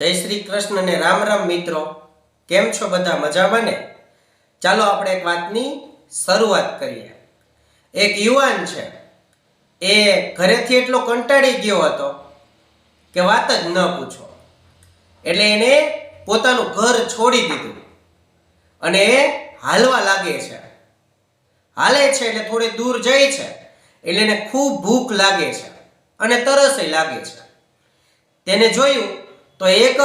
જય શ્રી કૃષ્ણ અને રામ રામ મિત્રો. કેમ છો બધા? મજામાં ને? ચાલો આપણે એક વાતની શરૂઆત કરીએ. એક યુવાન છે. એ ઘરેથી એટલો કંટાળી ગયો હતો કે વાત જ ન પૂછો. એટલે એને પોતાનું ઘર છોડી દીધું. અને એ હાલવા લાગે છે. હાલે છે એટલે થોડી દૂર જાય છે. એટલે એને ખૂબ ભૂખ લાગે છે. અને તરસય લાગે છે. તેને જોયું તો એક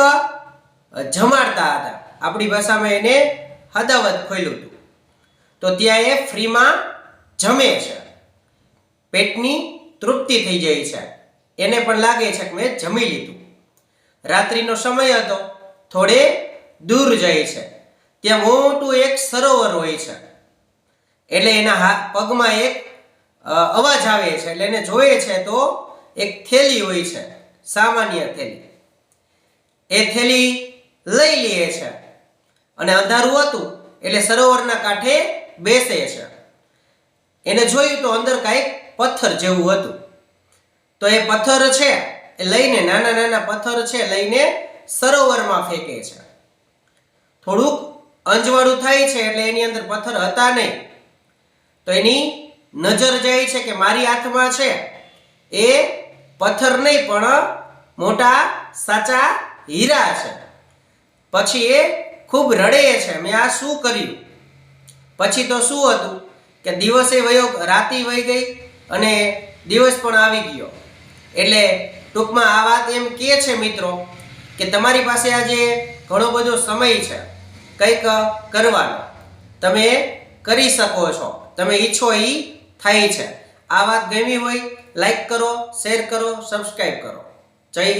જમાડતા હતા. આપણી ભાષામાં એને હદાવત ખોલ્યું હતું. તો ત્યાં એ ફ્રીમાં જમે છે. પેટની તૃપ્તિ થઈ જાય છે. એને પણ લાગે છે કે મેં જમી લીધું. રાત્રિનો સમય હતો. થોડે દૂર જાય છે. ત્યાં મોટું એક સરોવર હોય છે. એટલે એના હાથ પગમાં એક અવાજ આવે છે. એટલે એને જોઈએ છે તો એક થેલી હોય છે. સામાન્ય થેલી. એ થેલી લઈ લે છે. અને અંધારું હતું એટલે સરોવરના કાંઠે બેસે છે. એને જોયું તો અંદર કાંઈક પથ્થર જેવું હતું. તો એ પથ્થર છે એ લઈને નાના નાના પથ્થર છે લઈને સરોવરમાં ફેંકે છે. થોડુંક અંજવાળું થાય છે એટલે એની અંદર પથ્થર હતા નહીં. તો એની નજર જાય છે કે મારી હાથમાં છે એ પથ્થર નહીં પણ મોટા સાચા હીરા છે. પછી એ ખૂબ રડે છે. મેં આ શું કર્યું? પછી તો શું હતું કે દિવસે વયો, રાતી વહી ગઈ અને દિવસ પણ આવી ગયો. એટલે ટૂંકમાં આ વાત એમ કે છે મિત્રો કે તમારી પાસે આજે ઘણો બધો સમય છે. કંઈક કરવાનો. તમે કરી શકો છો. તમે ઈચ્છો એ થાય છે. આ વાત ગમી હોય, લાઈક કરો, શેર કરો, સબસ્ક્રાઈબ કરો. જય